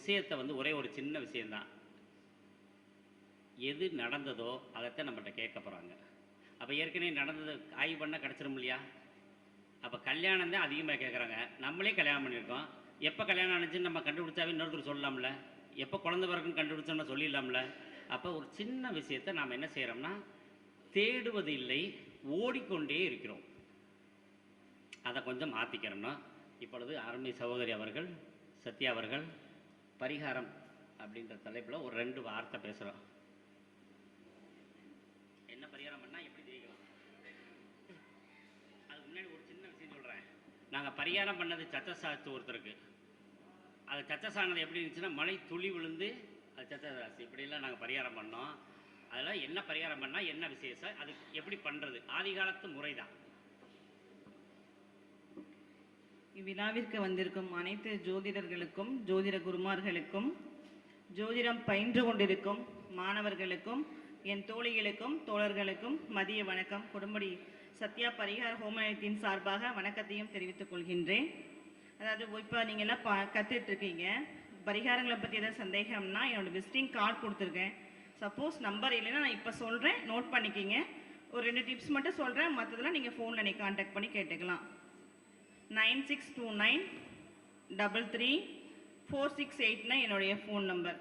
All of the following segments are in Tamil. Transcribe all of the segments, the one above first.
விஷயத்தை வந்து ஒரே ஒரு சின்ன விஷயந்தான் எது நடந்ததோ அதைத்தான் நம்மகிட்ட கேட்க போகிறாங்க அப்போ ஏற்கனவே நடந்தது ஆய்வு பண்ணால் கிடச்சிரும் இல்லையா? அப்போ கல்யாணம் தான் அதிகமாக கேட்குறாங்க. நம்மளே கல்யாணம் பண்ணியிருக்கோம். எப்போ கல்யாணம் ஆனிச்சுன்னு நம்ம கண்டுபிடிச்சாவே இன்னொருத்தர் சொல்லலாம்ல. எப்போ குழந்த பிறகுன்னு கண்டுபிடிச்சோம்னா சொல்லிடலாம்ல. அப்போ ஒரு சின்ன விஷயத்தை நாம் என்ன செய்கிறோம்னா தேடுவது இல்லை ஓடிக்கொண்டே இருக்கிறோம். அதை கொஞ்சம் மாற்றிக்கிறோம்னா இப்பொழுது அருமை சகோதரி அவர்கள் சத்யா அவர்கள் பரிகாரம் அப்படின்ற தலைப்பில் ஒரு ரெண்டு வார்த்தை பேசுகிறோம் என்ன பரிகாரம் பண்ணால் எப்படி ஜெயிக்கலாம்? அதுக்கு முன்னாடி ஒரு சின்ன விஷயம் சொல்கிறேன் நாங்கள் பரிகாரம் பண்ணது சச்சசாத்து ஒருத்தருக்கு. அது சச்சசானது எப்படி இருந்துச்சுன்னா மழை துளி விழுந்து அது சச்சசாசி இப்படியெல்லாம் நாங்கள் பரிகாரம் பண்ணோம். அதெல்லாம் என்ன பரிகாரம் பண்ணால் என்ன விசேஷம் அது எப்படி பண்ணுறது ஆதி காலத்து முறை தான் இவ்விழாவிற்கு வந்திருக்கும் அனைத்து ஜோதிடர்களுக்கும் ஜோதிட குருமார்களுக்கும் ஜோதிடம் பயின்று கொண்டிருக்கும் மாணவர்களுக்கும் என் தோழிகளுக்கும் தோழர்களுக்கும் மதிய வணக்கம். குடும்படி சத்யா பரிகார ஹோமயத்தின் சார்பாக வணக்கத்தையும் தெரிவித்துக் கொள்கின்றேன். அதாவது இப்போ நீங்கள் எல்லாம் பா கற்றுட்ருக்கீங்க பரிகாரங்களை பற்றி எதாவது சந்தேகம்னா என்னோட விசிட்டிங் கார்டு கொடுத்துருக்கேன். சப்போஸ் நம்பர் இல்லைன்னா நான் இப்போ சொல்கிறேன் நோட் பண்ணிக்கிங்க. ஒரு ரெண்டு டிப்ஸ் மட்டும் சொல்கிறேன் மற்றதெல்லாம் நீங்கள் ஃபோனில் நீ கான்டாக்ட் பண்ணி கேட்டுக்கலாம். Nine six two nine double three four six எயிட்னா என்னுடைய ஃபோன் நம்பர்.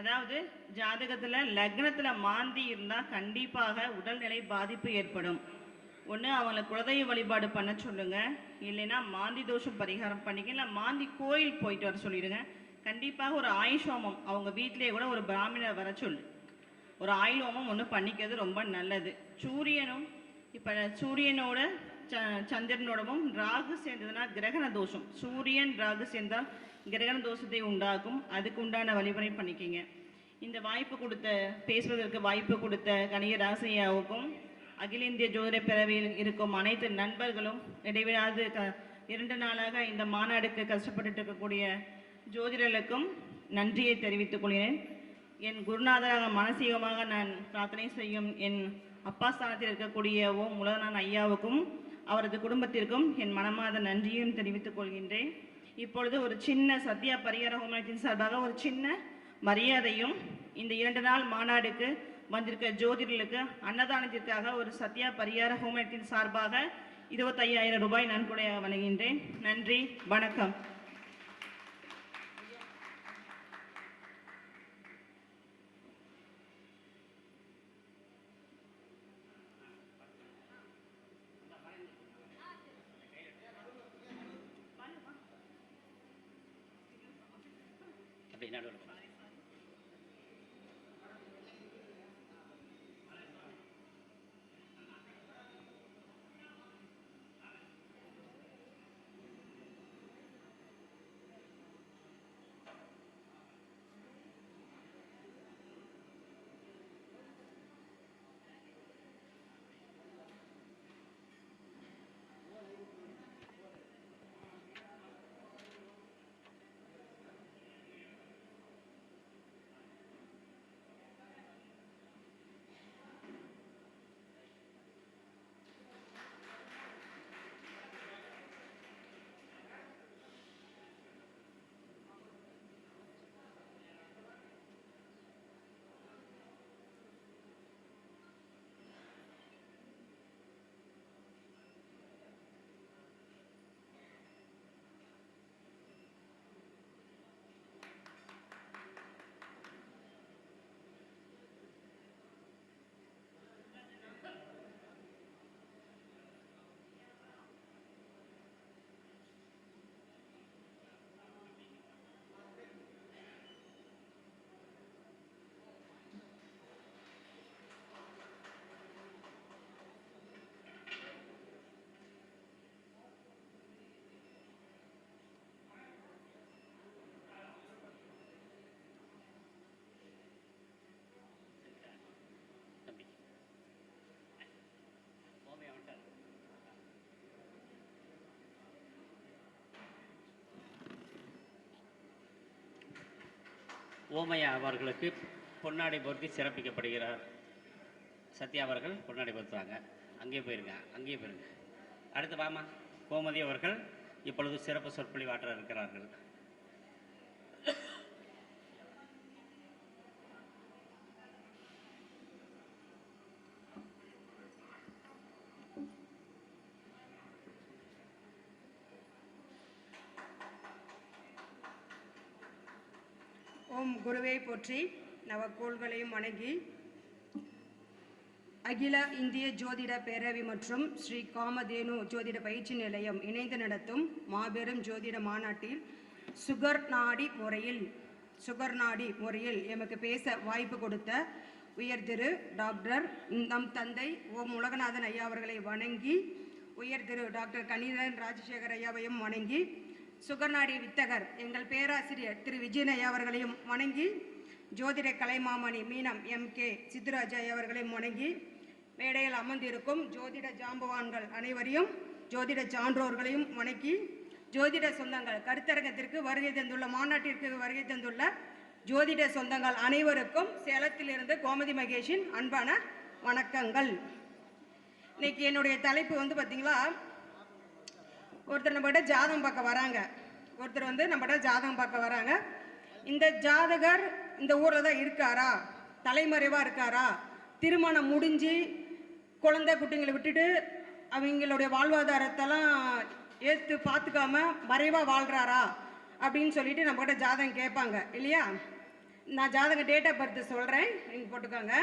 அதாவது ஜாதகத்தில் லக்னத்தில் மாந்தி இருந்தால் கண்டிப்பாக உடல்நிலை பாதிப்பு ஏற்படும். ஒன்று அவங்கள குலதெய்வ வழிபாடு பண்ண சொல்லுங்கள் இல்லைன்னா மாந்தி தோஷம் பரிகாரம் பண்ணிக்க இல்லை மாந்தி கோயில் போயிட்டு வர சொல்லிடுங்க. கண்டிப்பாக ஒரு ஆயுஷ் ஹோமம் அவங்க வீட்டிலேயே கூட ஒரு பிராமணர் வர சொல்லு. ஒரு ஆயுள் ஹோமம் ஒன்று பண்ணிக்கிறது ரொம்ப நல்லது. சூரியனும் இப்போ சூரியனோட சந்திரனோடவும் ராகு சேர்ந்ததுன்னா கிரகண தோஷம். சூரியன் ராகு சேர்ந்தால் கிரகண தோஷத்தை உண்டாக்கும். அதுக்கு உண்டான வழிமுறை பண்ணிக்கிங்க. இந்த வாய்ப்பு கொடுத்த பேசுவதற்கு வாய்ப்பு கொடுத்த கணிக ராசையாவுக்கும் அகில இந்திய ஜோதிட பிறவியில் இருக்கும் அனைத்து நண்பர்களும் இடைவிடாது க இரண்டு நாளாக இந்த மாநாடுக்கு கஷ்டப்பட்டுட்டு இருக்கக்கூடிய ஜோதிடர்களுக்கும் நன்றியை தெரிவித்துக் கொள்கிறேன். என் குருநாதராக மானசீகமாக நான் பிரார்த்தனை செய்யும் என் அப்பா ஸ்தானத்தில் இருக்கக்கூடிய ஓம் உலகநான் ஐயாவுக்கும் அவரது குடும்பத்திற்கும் என் மனமாத நன்றியும் தெரிவித்துக் கொள்கின்றேன். இப்பொழுது ஒரு சின்ன சத்யா பரிகார ஹோமத்தின் சார்பாக ஒரு சின்ன மரியாதையும் இந்த இரண்டு நாள் மாநாடுக்கு வந்திருக்க ஜோதிடர்களுக்கு அன்னதானத்திற்காக ஒரு சத்யா பரிகார ஹோமத்தின் சார்பாக இருபத்தையாயிரம் ரூபாய் நன்கொடையாக வழங்குகின்றேன். நன்றி வணக்கம். 被纳入了吧。ஓமையா அவர்களுக்கு பொன்னாடை பொருத்தி சிறப்பிக்கப்படுகிறார். சத்யா அவர்கள் பொன்னாடை பொருத்துவாங்க. அங்கேயே போயிருங்க அங்கேயே போயிருங்க. அடுத்து வாமா கோமதி அவர்கள் இப்பொழுது சிறப்பு சொற்பொழிவாற்ற இருக்கிறார்கள். ஓம் குருவே போற்றி நவக்கோள்களையும் வணங்கி அகில இந்திய ஜோதிட பேரவை மற்றும் ஸ்ரீ காமதேனு ஜோதிட பயிற்சி நிலையம் இணைந்து நடத்தும் மாபெரும் ஜோதிட மாநாட்டில் சுகர் நாடி முறையில் சுகர் நாடி முறையில் எமக்கு பேச வாய்ப்பு கொடுத்த உயர் திரு டாக்டர் நம் தந்தை ஓம் உலகநாதன் ஐயா அவர்களை வணங்கி உயர் திரு டாக்டர் கணிதன் ராஜசேகர் ஐயாவையும் வணங்கி சுகர்நாடி வித்தகர் எங்கள் பேராசிரியர் திரு. விஜயநய் ஐயா அவர்களையும் வணங்கி ஜோதிட கலைமாமணி மீனம் எம். கே. சித்துராஜ் அவர்களையும் வணங்கி மேடையில் அமர்ந்திருக்கும் ஜோதிட ஜாம்பவான்கள் அனைவரையும் ஜோதிட சான்றோர்களையும் வணங்கி ஜோதிட சொந்தங்கள் கருத்தரங்கத்திற்கு வருகை தந்துள்ள மாநாட்டிற்கு வருகை தந்துள்ள ஜோதிட சொந்தங்கள் அனைவருக்கும் சேலத்திலிருந்து கோமதி மகேஷின் அன்பான வணக்கங்கள். இன்னைக்கு என்னுடைய தலைப்பு வந்து பார்த்தீங்களா ஒருத்தர் நம்மகிட்ட ஜாதகம் பார்க்க வராங்க. ஒருத்தர் வந்து நம்மகிட்ட ஜாதகம் பார்க்க வராங்க. இந்த ஜாதகர் இந்த ஊரில் தான் இருக்காரா? தலைமறைவாக இருக்காரா? திருமணம் முடிஞ்சு குழந்தை குட்டிங்களை விட்டுட்டு அவங்களுடைய வாழ்வாதாரத்தெல்லாம் ஏற்று பார்த்துக்காம மறைவாக வாழ்கிறாரா அப்படின்னு சொல்லிட்டு நம்மகிட்ட ஜாதகம் கேட்பாங்க. இல்லையா? நான் ஜாதகம் டேட் ஆஃப் பர்த் சொல்கிறேன் நீங்கள் போட்டுக்கோங்க.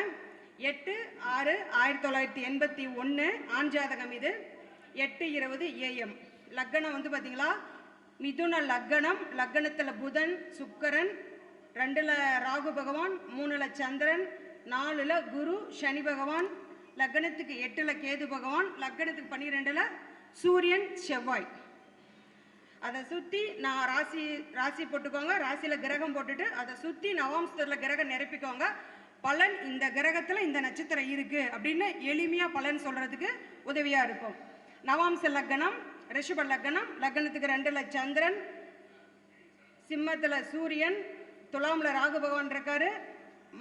எட்டு ஆறு ஆயிரத்தி தொள்ளாயிரத்தி எண்பத்தி ஒன்று ஆண் ஜாதகம் இது. எட்டு இருபது ஏஎம் லக்கணம் வந்து பார்த்தீங்களா மிதுன லக்கணம் லக்கணத்தில் புதன் சுக்கரன் ரெண்டில் ராகு பகவான் மூணில் சந்திரன் நாலில் குரு சனி பகவான் லக்கணத்துக்கு எட்டில் கேது பகவான் லக்கணத்துக்கு பன்னிரெண்டில் சூரியன் செவ்வாய். அதை சுற்றி நான் ராசி ராசி போட்டுக்கோங்க. ராசியில் கிரகம் போட்டுட்டு அதை சுற்றி நவாம்சத்தில் கிரகம் நிரப்பிக்கோங்க. பலன் இந்த கிரகத்தில் இந்த நட்சத்திரம் இருக்குது அப்படின்னு எளிமையாக பலன் சொல்கிறதுக்கு உதவியாக இருக்கும். நவாம்ச லக்னம் ரிஷப லக்னம் லக்னத்துக்கு ரெண்டில் சந்திரன் சிம்மத்தில் சூரியன் துலாமில் ராகு பகவான் இருக்காரு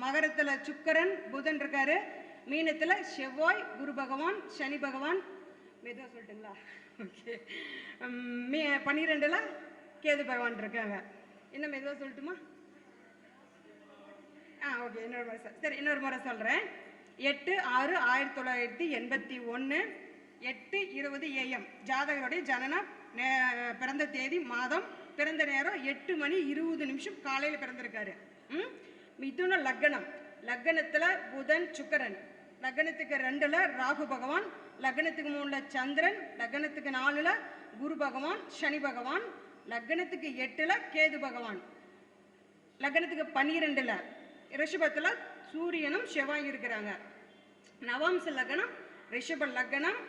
மகரத்தில் சுக்கரன் புதன் இருக்காரு மீனத்தில் செவ்வாய் குரு பகவான் சனி பகவான். மெதுவாக சொல்லட்டுங்களா? ஓகே மீ பன்னிரெண்டில் கேது பகவான் இருக்காங்க. இன்னும் மெதுவாக சொல்லட்டுமா? ஆ ஓகே இன்னொரு முறை சரி இன்னொரு முறை சொல்கிறேன் எட்டு ஆறு ஆயிரத்தி தொள்ளாயிரத்தி எண்பத்தி ஒன்று எட்டு இருபது ஏஎம் ஜாதகருடைய ஜனன நே- பிறந்த தேதி மாதம் பிறந்த நேரம் எட்டு மணி இருபது நிமிஷம் காலையில் பிறந்திருக்காரு. ம்? மிதுன லக்னம். லக்னத்தில் புதன் சுக்கரன். லக்னத்துக்கு ரெண்டில் ராகு பகவான் லக்னத்துக்கு மூணில் சந்திரன் லக்னத்துக்கு நாலில் குரு பகவான் சனி பகவான் லக்னத்துக்கு எட்டில் கேது பகவான். லக்னத்துக்கு பன்னிரெண்டில் ரிஷபத்தில் சூரியனும் செவ்வாய் இருக்கிறாங்க. நவாம்ச லக்னம் ரிஷப லக்னம்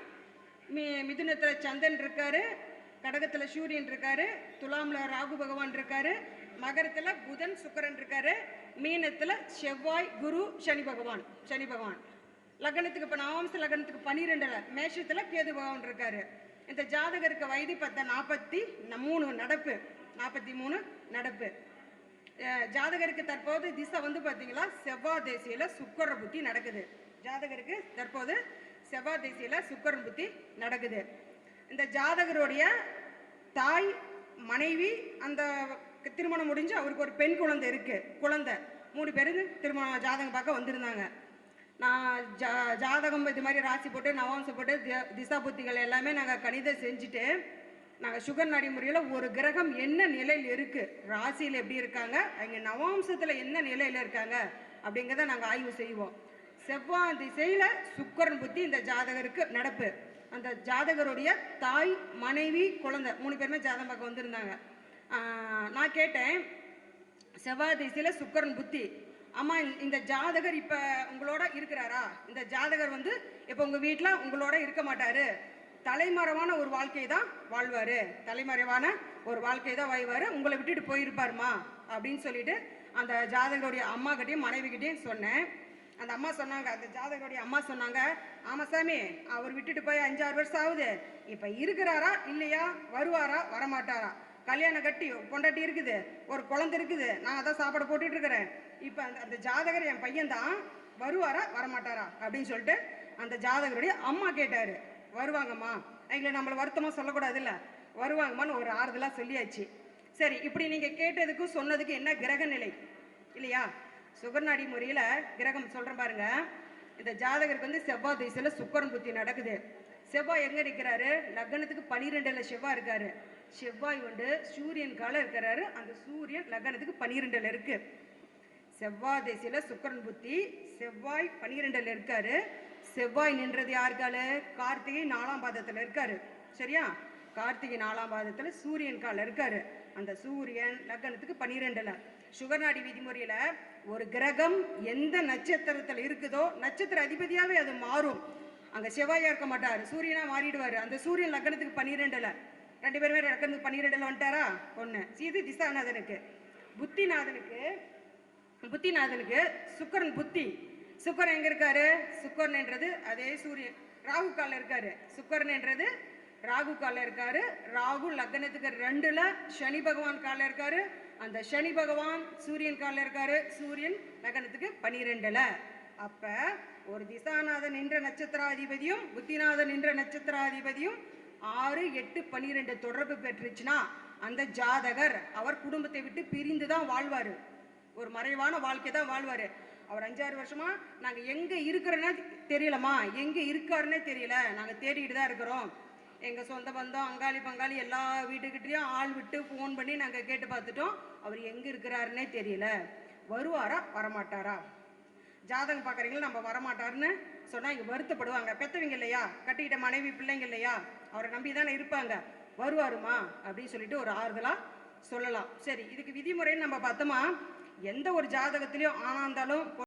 மி மிதுனத்தில் சந்தன் இருக்காரு கடகத்தில் சூரியன் இருக்காரு துலாமில் ராகு பகவான் இருக்காரு மகரத்தில் புதன் சுக்கரன் இருக்காரு மீனத்தில் செவ்வாய் குரு சனி பகவான் சனி பகவான். லக்னத்துக்கு இப்போ நவம்ச லக்னத்துக்கு பன்னிரெண்டுல மேஷத்தில் கேது பகவான் இருக்காரு. இந்த ஜாதகருக்கு வயது பத்த நாற்பத்தி மூணு நடப்பு நாற்பத்தி மூணு நடப்பு. ஜாதகருக்கு தற்போது திசை வந்து பார்த்தீங்களா செவ்வாய் தேசியில் சுக்கர புத்தி நடக்குது. ஜாதகருக்கு தற்போது செவ்வாய் திசையில் சுக்கரன் புத்தி நடக்குது. இந்த ஜாதகருடைய தாய் மனைவி அந்த திருமணம் முடிஞ்சு அவருக்கு ஒரு பெண் குழந்தை இருக்குது குழந்தை. மூணு பேர் திருமணம் ஜாதகம் பார்க்க வந்திருந்தாங்க. நான் ஜா ஜாதகம் இது மாதிரி ராசி போட்டு நவாம்சம் போட்டு தி- திசா புத்திகள் எல்லாமே நாங்கள் கணிதம் செஞ்சுட்டு நாங்கள் சுகர் நடைமுறையில் ஒரு கிரகம் என்ன நிலையில் இருக்குது ராசியில் எப்படி இருக்காங்க அவங்க நவாம்சத்தில் என்ன நிலையில் இருக்காங்க அப்படிங்கிறத நாங்கள் ஆய்வு செய்வோம். செவ்வாய் திசையில் சுக்கரன் புத்தி இந்த ஜாதகருக்கு நடப்பு. அந்த ஜாதகருடைய தாய் மனைவி குழந்தை மூணு பேருமே ஜாதகம் பார்க்க வந்திருந்தாங்க. நான் கேட்டேன் செவ்வாய் திசையில் சுக்கரன் புத்தி. அம்மா இந்த- இந்த ஜாதகர் இப்போ உங்களோட இருக்கிறாரா? இந்த ஜாதகர் வந்து இப்போ உங்கள் வீட்டில் உங்களோட இருக்க மாட்டார். தலைமறைவான ஒரு வாழ்க்கையை தான் வாழ்வார். தலைமறைவான ஒரு வாழ்க்கையை தான் வாழ்வார். உங்களை விட்டுட்டு போயிருப்பாருமா? அப்படின்னு சொல்லிட்டு அந்த ஜாதகருடைய அம்மா கிட்டேயும் மனைவி கிட்டேயும் சொன்னேன். அந்த அம்மா சொன்னாங்க அந்த ஜாதகருடைய அம்மா சொன்னாங்க ஆமாம் சாமி அவர் விட்டுட்டு போய் அஞ்சாறு வருஷம் ஆகுது. இப்போ இருக்கிறாரா இல்லையா? வருவாரா? வரமாட்டாரா? கல்யாணம் கட்டி பொண்டாட்டி இருக்குது ஒரு குழந்தை இருக்குது நான் அதான் சாப்பாடு போட்டுட்டு இருக்கிறேன். இப்போ அந்த அந்த ஜாதகர் என் பையன் தான் வருவாரா? வரமாட்டாரா? அப்படின்னு சொல்லிட்டு அந்த ஜாதகருடைய அம்மா கேட்டார். வருவாங்கம்மா. எங்களை நம்மளை வருத்தமாக சொல்லக்கூடாதுல்ல. வருவாங்கம்மான்னு ஒரு ஆறுதலாக சொல்லியாச்சு. சரி இப்படி நீங்கள் கேட்டதுக்கும் சொன்னதுக்கு என்ன கிரக நிலை இல்லையா? சுகர்நாடி முறையில் கிரகம் சொல்கிறேன் பாருங்க. இந்த ஜாதகருக்கு வந்து செவ்வாய் திசையில் சுக்கரன் புத்தி நடக்குது. செவ்வாய் எங்கே இருக்கிறாரு லக்னத்துக்கு பனிரெண்டில் செவ்வாய் இருக்காரு. செவ்வாய் உண்டு சூரியன் கால இருக்கிறாரு. அந்த சூரியன் லக்னத்துக்கு பன்னிரெண்டில் இருக்கு. செவ்வாய் திசையில் சுக்கரன் புத்தி செவ்வாய் பன்னிரெண்டுல இருக்காரு. செவ்வாய் நின்றது யாருக்கால கார்த்திகை நாலாம் பாதத்தில் இருக்காரு. சரியா? கார்த்திகை நாலாம் பாதத்தில் சூரியன் கால இருக்காரு. அந்த சூரியன் லக்னத்துக்கு பன்னிரெண்டுல சுகநாடி விதிமுறையில ஒரு கிரகம் எந்த நட்சத்திரத்துல இருக்குதோ நட்சத்திர அதிபதியாவே அது மாறும். அங்க செவ்வாயா இருக்க மாட்டார். சூரியனா மாறிடுவாரு. அந்த சூரியன் லக்னத்துக்கு பன்னிரெண்டுல. ரெண்டு பேருமே லக்னத்துக்கு பன்னிரெண்டுல வந்துட்டாரா? ஒண்ணு. இது திசாநாதனுக்கு. புத்திநாதனுக்கு புத்திநாதனுக்கு சுக்கரன் புத்தி. சுக்கரன் எங்க இருக்காரு? சுக்கரன் என்றது அதே சூரியன். ராகு கால இருக்காரு. சுக்கரன் என்றது ராகு கால இருக்காரு. ராகு லக்னத்துக்கு ரெண்டுல. சனி பகவான் கால இருக்காரு. அந்த சனி பகவான் சூரியன் காலில் இருக்காரு. சூரியன் லக்னத்துக்கு பனிரெண்டுல. அப்ப ஒரு திசாநாதன் என்ற நட்சத்திராதிபதியும் புத்திநாதன் என்ற நட்சத்திராதிபதியும் ஆறு எட்டு பன்னிரெண்டு தொடர்பு பெற்றுச்சுன்னா அந்த ஜாதகர் அவர் குடும்பத்தை விட்டு பிரிந்து தான் வாழ்வாரு. ஒரு மறைவான வாழ்க்கை தான் வாழ்வாரு. அவர் அஞ்சாறு வருஷமா நாங்க எங்க இருக்கிறோன்னா தெரியலம்மா எங்க இருக்காருன்னே தெரியல. நாங்க தேடிட்டு தான் இருக்கிறோம். எங்கள் சொந்த பந்தம் அங்காளி பங்காளி எல்லா வீட்டுக்கிட்டேயும் ஆள் விட்டு ஃபோன் பண்ணி நாங்கள் கேட்டு பார்த்துட்டோம். அவர் எங்கே இருக்கிறாருன்னே தெரியல. வருவாரா? வரமாட்டாரா? ஜாதகம் பார்க்குறீங்களா? நம்ம வரமாட்டாருன்னு சொன்னால் இங்கே வருத்தப்படுவாங்க. பெத்தவங்க இல்லையா? கட்டிக்கிட்ட மனைவி பிள்ளைங்க இல்லையா? அவரை நம்பி தானே இருப்பாங்க. வருவாருமா? அப்படின்னு சொல்லிட்டு ஒரு ஆறுதலாக சொல்லலாம். சரி இதுக்கு விதிமுறைன்னு நம்ம பார்த்தோமா? எந்த ஒரு ஜாதகத்திலையும் ஆனா இருந்தாலும்